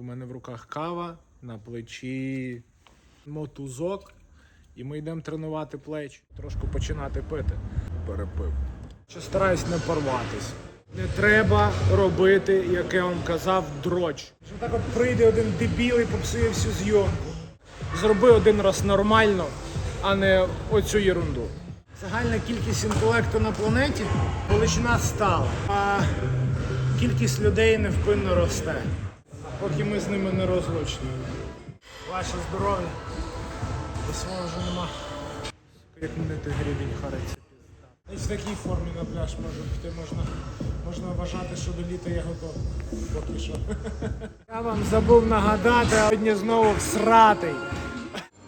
У мене в руках кава, на плечі мотузок, і ми йдемо тренувати плечі, трошки починати пити. Перепив. Що стараюсь не порватись. Не треба робити, як я вам казав, дроч. Що так от прийде один дебіл і попсує всю зйомку. Зроби один раз нормально, а не оцю ерунду. Загальна кількість інтелекту на планеті величина стала, а кількість людей невпинно росте, поки ми з ними не розлучні. Ваше здоров'я. До свого вже нема. Як мене той гребінь хариться. І в такій формі на пляж можу піти, можна, можна вважати, що до літа я готовий. Поки що. Я вам забув нагадати, а сьогодні знову всратий.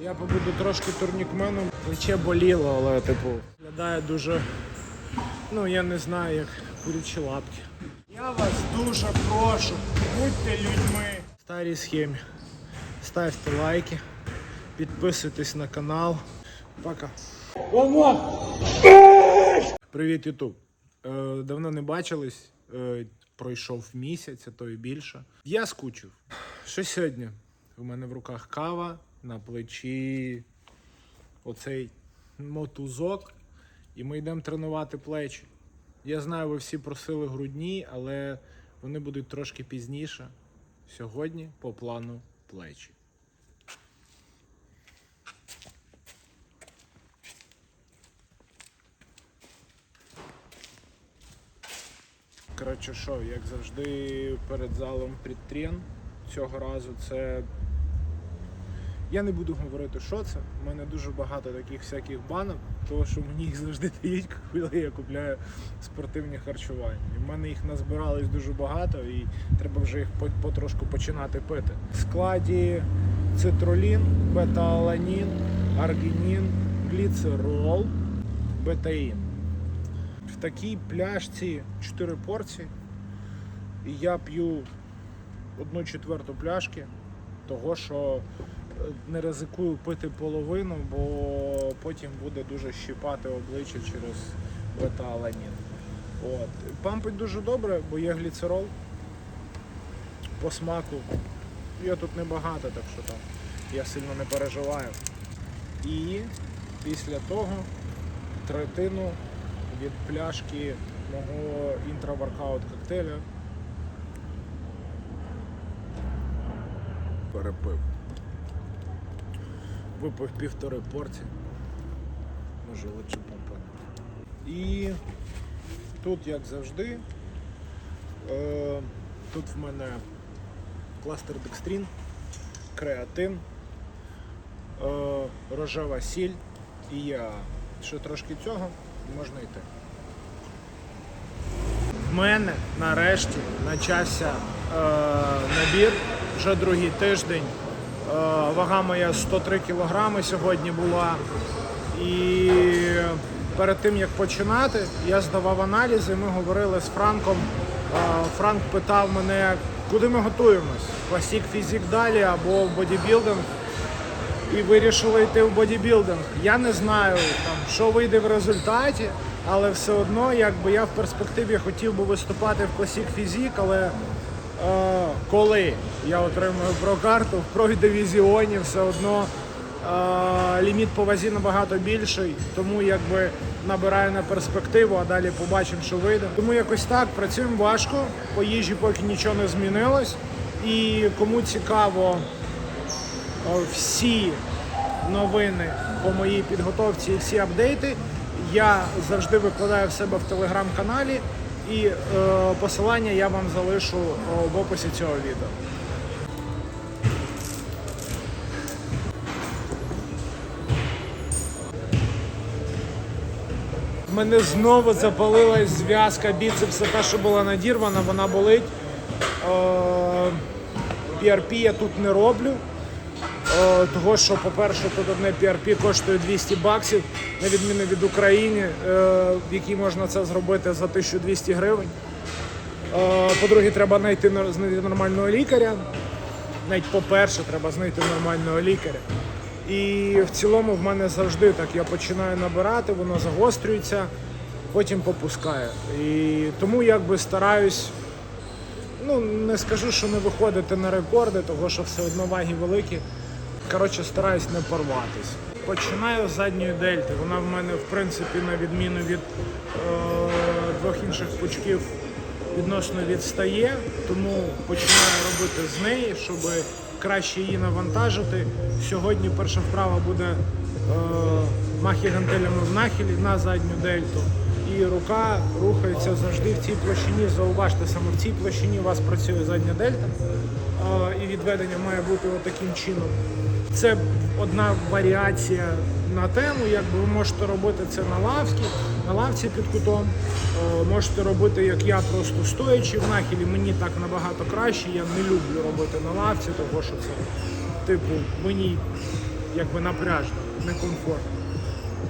Я побуду трошки турнікменом. Плече боліло, але типу виглядає дуже. Ну я не знаю, як курячі лапки. Я вас дуже прошу, будьте людьми. Старій схемі. Ставте лайки, підписуйтесь на канал. Пока. Привіт, Ютуб. Е, давно не бачились. Е, пройшов місяць, а то і більше. Я скучив. Що сьогодні? У мене в руках кава, на плечі оцей мотузок, і ми йдемо тренувати плечі. Я знаю, ви всі просили грудні, але вони будуть трошки пізніше. Сьогодні по плану плечі. Коротше, що, як завжди, перед залом предтрен. Цього разу це. Я не буду говорити, що це. У мене дуже багато таких всяких банок, тому що мені їх завжди дають, коли я купляю спортивні харчування. І в мене їх назбиралось дуже багато і треба вже їх потрошку починати пити. В складі цитрулін, бета-аланін, аргінін, гліцерол, бетаїн. В такій пляшці 4 порції. І я п'ю одну четверту пляшки, того що не ризикую пити половину, бо потім буде дуже щипати обличчя через бета-аланін. От. Пампить дуже добре, бо є гліцерол по смаку. Є тут небагато, так що там я сильно не переживаю. І після того третину від пляшки мого інтраворкаут коктейля. Перепив. Випив півтори порції. Може лучше помпати. І тут, як завжди, е, тут в мене кластер декстрін, креатин, е, рожева сіль і я. Ще трошки цього можна йти. В мене нарешті почався е, набір вже другий тиждень. Е, вага моя 103 кілограми сьогодні була. І перед тим як починати, я здавав аналізи. Ми говорили з Франком. Е, Франк питав мене, куди ми готуємось? Класік фізик далі або в бодібілдинг і вирішили йти в бодібілдинг. Я не знаю, там, що вийде в результаті, але все одно, якби я в перспективі хотів би виступати в Classic Physique, але коли я отримую про-карту в про-дивізіоні, все одно е, ліміт по вазі набагато більший, тому якби набираю на перспективу, а далі побачимо, що вийде. Тому якось так, працюємо важко, по їжі поки нічого не змінилось. І кому цікаво, О, всі новини по моїй підготовці і всі апдейти я завжди викладаю в себе в телеграм-каналі, і е, посилання я вам залишу в описі цього відео. Мене знову запалилась зв'язка біцепса, та, що була надірвана, вона болить. Е, PRP я тут не роблю. Е, Того, що, по-перше, тут одне PRP коштує 200 баксів, на відміну від України, е, в якій можна це зробити за 1200 гривень. Е, По-друге, треба знайти нормального лікаря. Навіть по-перше, треба знайти нормального лікаря. І в цілому в мене завжди так. Я починаю набирати, воно загострюється, потім попускає. І тому якби стараюсь Ну, не скажу, що не виходити на рекорди, тому що все одно ваги великі. Коротше, стараюсь не порватись. Починаю з задньої дельти. Вона в мене, в принципі, на відміну від е, двох інших пучків, відносно відстає, тому починаю робити з неї, щоб краще її навантажити. Сьогодні перша вправа буде е, махи гантелями в нахилі на задню дельту. І рука рухається завжди в цій площині. Зауважте, саме в цій площині у вас працює задня дельта. Е, і відведення має бути таким чином. Це одна варіація на тему. Якби ви можете робити це на лавці, на лавці під кутом. Е, Можете робити, як я, просто стоячи в нахилі. Мені так набагато краще. Я не люблю робити на лавці, тому що це, типу, мені якби напряжно, некомфортно.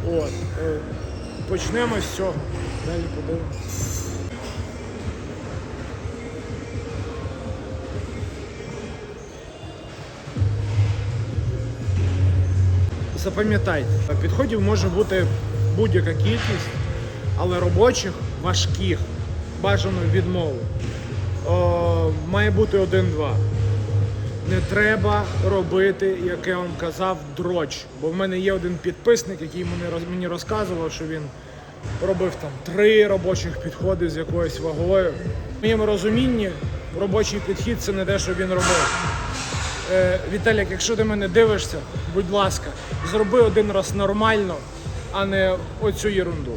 От. е, Почнемо з цього. Далі подивимося. Запам'ятайте, підходів може бути будь-яка кількість, але робочих, важких, бажано відмову. О, має бути один-два. Не треба робити, як я вам казав, дроч. Бо в мене є один підписник, який мені, роз- мені розказував, що він робив там три робочих підходи з якоюсь вагою. В моєму розумінні робочий підхід це не те, що він робив. Е, Віталік, якщо ти мене дивишся, будь ласка, зроби один раз нормально, а не оцю єрунду.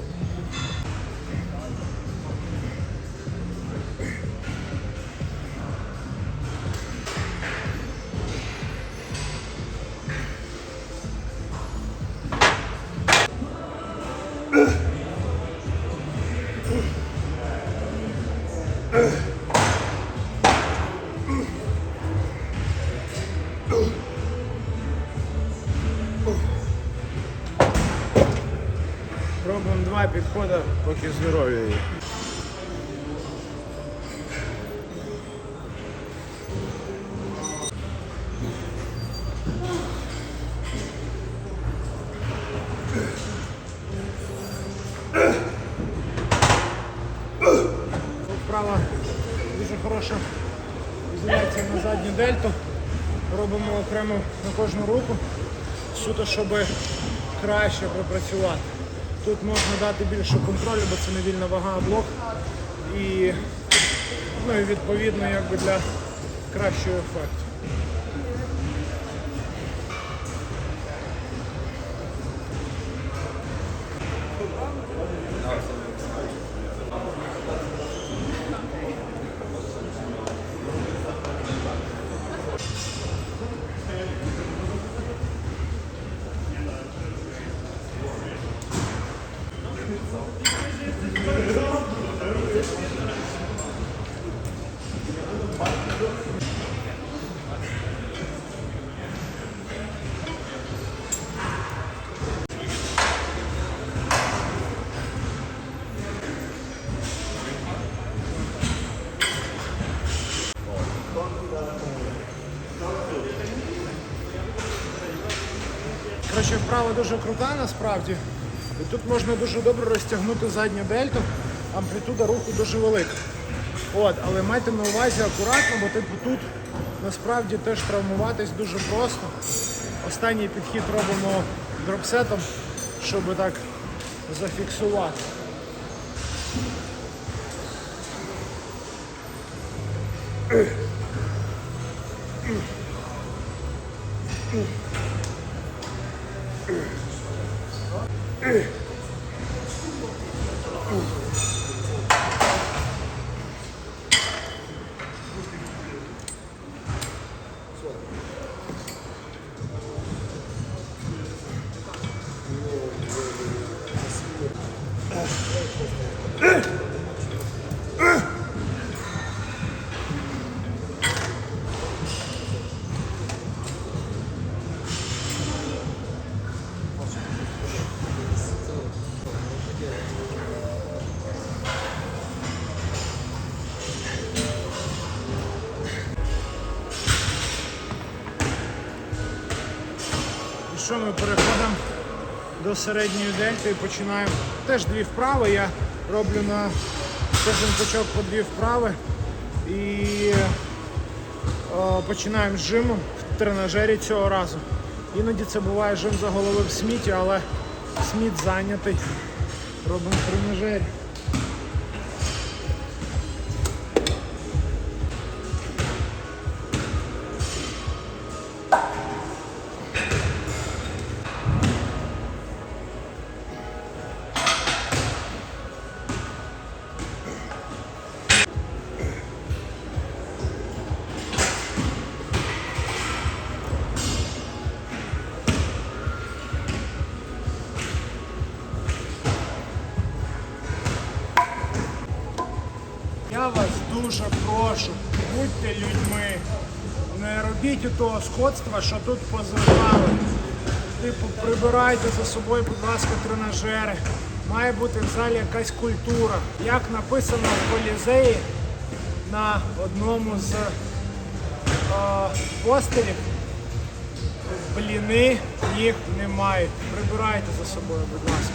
Підходи, поки здоров'я є. Вправа дуже хороша ізоляція на задню дельту. Робимо окремо на кожну руку, суто, щоб краще пропрацювати. Тут можна дати більше контролю, бо це не вільна вага, а блок. І, ну, і відповідно якби для кращого ефекту. Коротше, вправа дуже крута насправді. І тут можна дуже добре розтягнути задню дельту, амплітуда руху дуже велика. От, але майте на увазі акуратно, бо типу тут насправді теж травмуватись дуже просто. Останній підхід робимо дропсетом, щоб так зафіксувати. І ми переходимо до середньої дельти і починаємо. Теж дві вправи. Я роблю на кожен пучок по дві вправи. І е, починаємо з жиму в тренажері цього разу. Іноді це буває жим за голови в сміті, але сміт зайнятий. Робимо в тренажері. Не робіть того сходства, що тут позивали. Типу, прибирайте за собою, будь ласка, тренажери. Має бути в залі якась культура. Як написано в колізеї на одному з е, постерів, бліни їх не мають. Прибирайте за собою, будь ласка.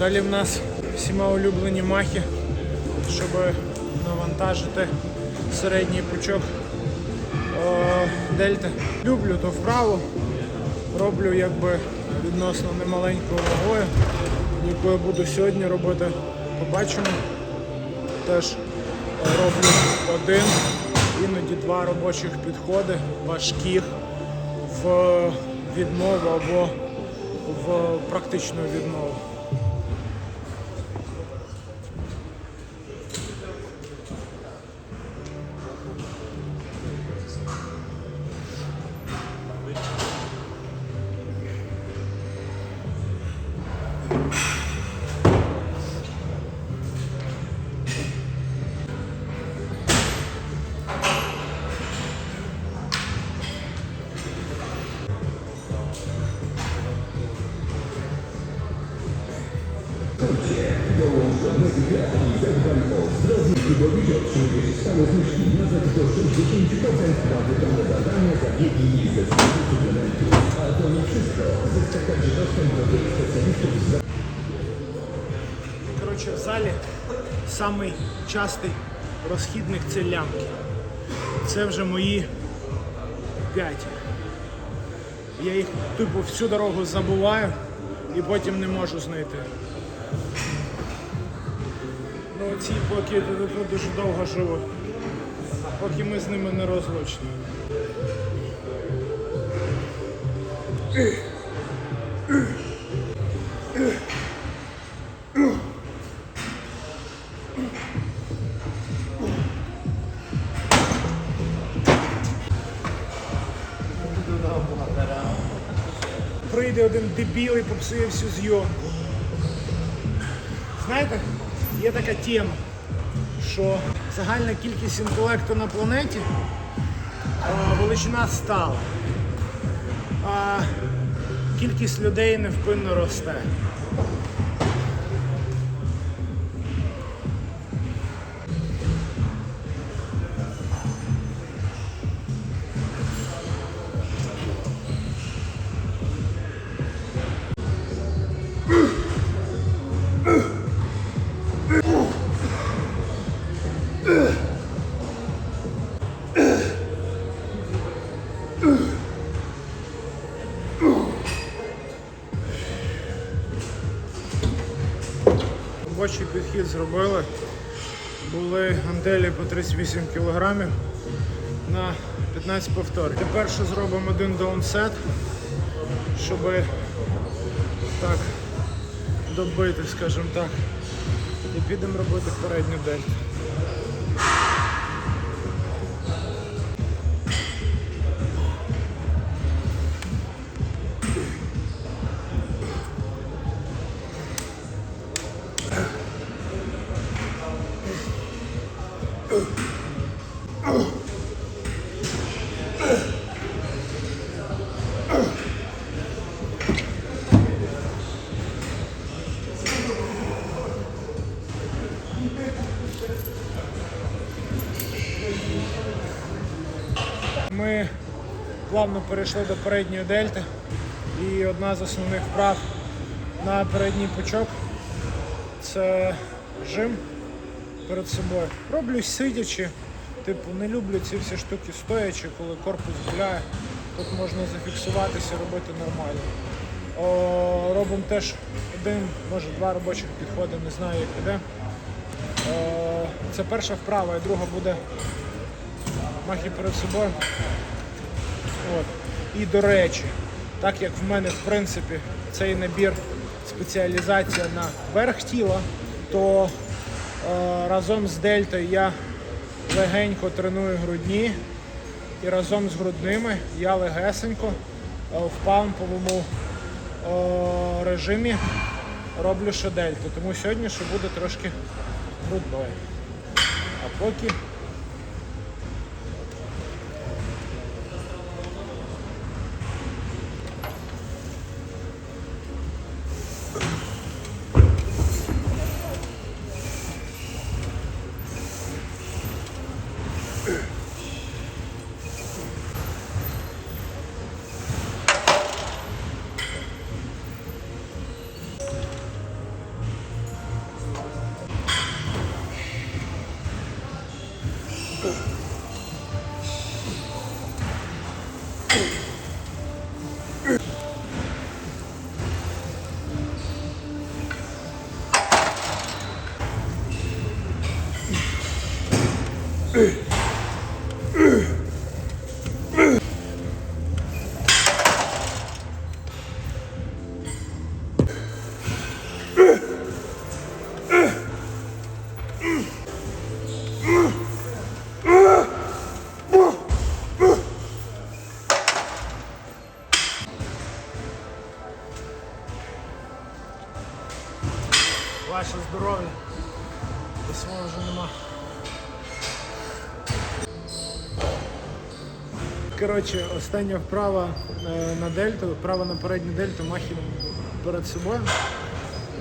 Далі в нас всіма улюблені махи, щоб навантажити середній пучок дельти. Люблю то вправу, роблю якби відносно немаленькою вагою, яку я буду сьогодні робити. Побачимо. Теж роблю один, іноді два робочих підходи важких в відмову або в практичну відмову. you самий частий розхідник це лямки. Це вже мої п'ять. Я їх типу всю дорогу забуваю і потім не можу знайти. Ну ці поки дуже довго живуть, поки ми з ними не розлучні. Прийде один дебіл попсує всю зйомку. Знаєте, є така тема, що загальна кількість інтелекту на планеті а, величина стала. А кількість людей невпинно росте. Підхід зробили. Були гантелі по 38 кг на 15 повторів. Тепер ще зробимо один даунсет, щоб так добити, скажімо так. І підемо робити передню дельту. Перейшли до передньої дельти. І одна з основних вправ на передній пучок це жим перед собою. Роблю сидячи, типу, не люблю ці всі штуки стоячи, коли корпус гуляє. Тут можна зафіксуватися, робити нормально. О, робимо теж один, може два робочих підходи, не знаю як піде. О, це перша вправа, і друга буде махи перед собою. От. І до речі, так як в мене в принципі цей набір спеціалізація на верх тіла, то е, разом з дельтою я легенько треную грудні і разом з грудними я легесенько е, в памповому е, режимі роблю ще дельту. Тому сьогодні ще буде трошки грудної. А поки ваше здоров'я. До свого вже нема. Коротше, остання вправа е, на дельту, вправа на передню дельту, махи перед собою.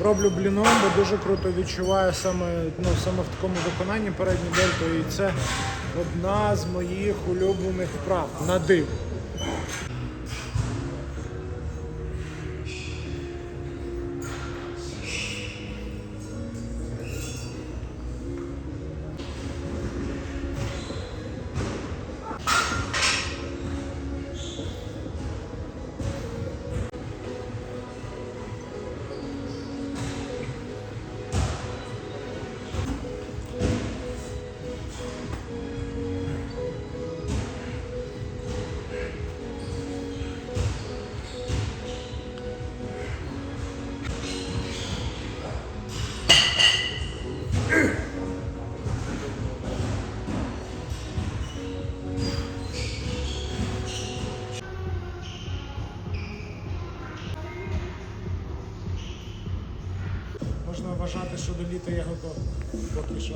Роблю бліном, бо дуже круто відчуваю саме, ну, саме в такому виконанні передню дельту. І це одна з моїх улюблених вправ на див. Можна вважати, що до літа я готовий. Поки що.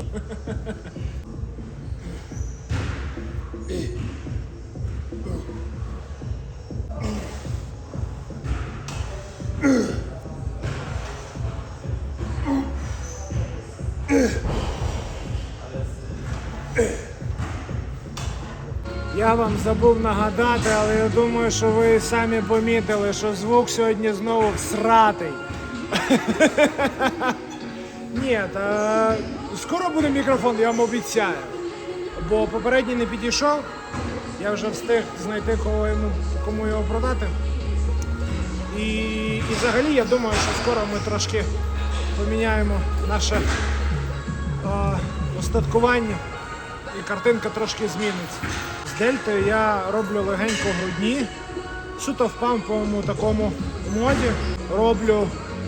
Я вам забув нагадати, але я думаю, що ви самі помітили, що звук сьогодні знову всратий. Ні, та скоро буде мікрофон, я вам обіцяю. Бо попередній не підійшов. Я вже встиг знайти кого йому, кому його продати. І, і взагалі я думаю, що скоро ми трошки поміняємо наше е, остаткування і картинка трошки зміниться. З дельтою я роблю легенько грудні, суто в памповому такому моді. Роблю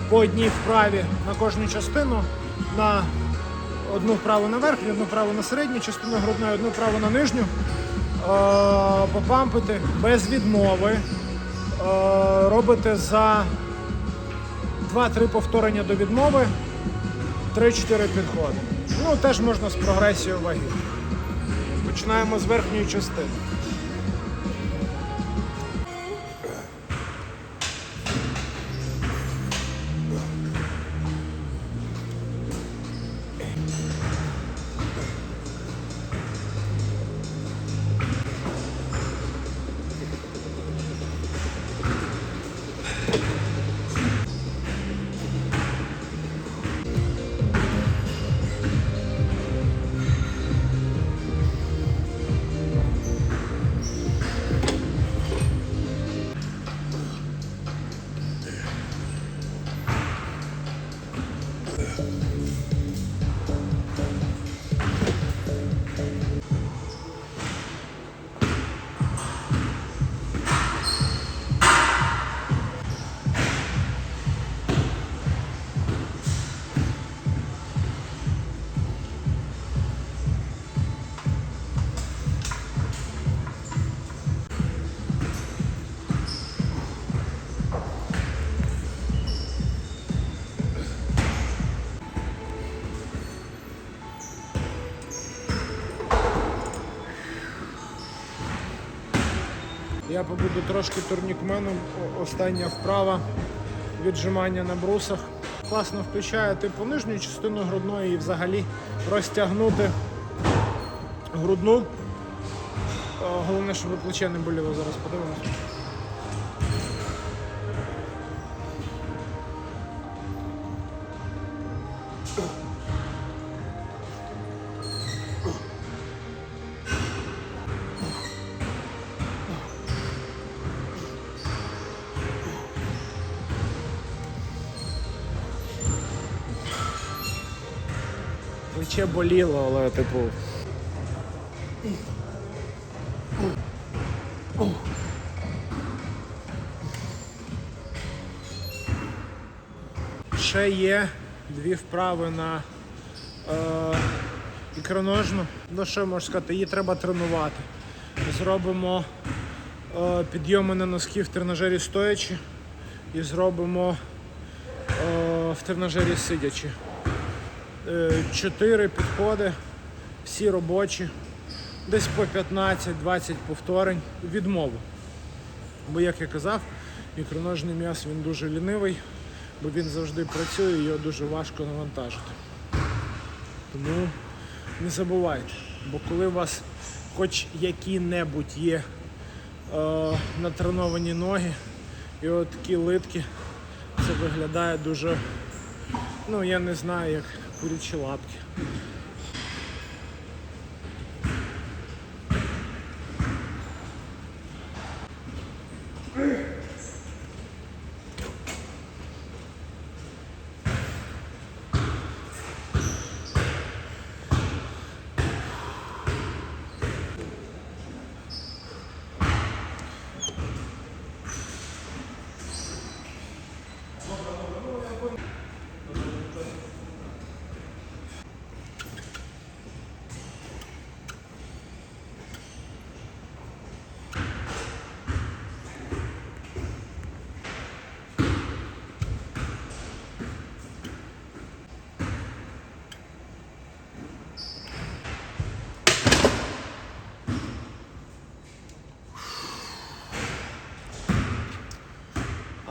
по одній вправі на кожну частину, на одну вправу на верхню, одну вправу на середню частину грудної, одну вправу на нижню. Е, попампити без відмови. Е, робите за 2-3 повторення до відмови, 3-4 підходи. Ну, теж можна з прогресією ваги. Починаємо з верхньої частини. Я побуду трошки турнікменом. Остання вправа віджимання на брусах. Класно включає типу нижню частину грудної і взагалі розтягнути грудну. Головне, щоб плече не боліло, зараз подивимось. Плече боліло, але типу. Ще є дві вправи на е, ікроножну. Ну що можу сказати, її треба тренувати. Зробимо е, підйоми на носки в тренажері стоячи і зробимо е, в тренажері сидячи. Е, Чотири підходи, всі робочі, десь по 15-20 повторень відмову. Бо, як я казав, мікроножний м'яз він дуже лінивий, бо він завжди працює, його дуже важко навантажити. Тому не забувайте, бо коли у вас хоч які-небудь є е, натреновані ноги і от такі литки, це виглядає дуже, ну я не знаю, як курячі лапки.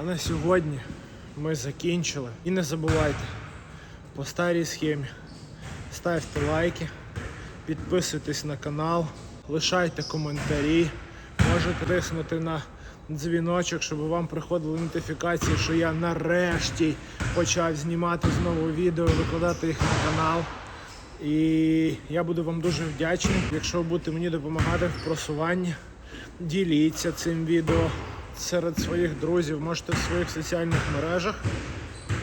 На сьогодні ми закінчили. І не забувайте, по старій схемі ставте лайки, підписуйтесь на канал, лишайте коментарі, можете тиснути на дзвіночок, щоб вам приходили нотифікації, що я нарешті почав знімати знову відео, викладати їх на канал. І я буду вам дуже вдячний, якщо будете мені допомагати в просуванні. Діліться цим відео серед своїх друзів, можете в своїх соціальних мережах.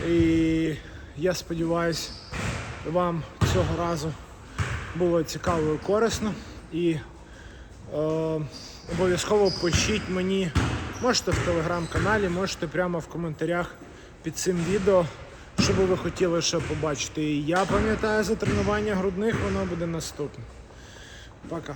І я сподіваюся, вам цього разу було цікаво і корисно. І е, обов'язково пишіть мені, можете в телеграм-каналі, можете прямо в коментарях під цим відео, що би ви хотіли ще побачити. І я пам'ятаю за тренування грудних, воно буде наступне. Пока.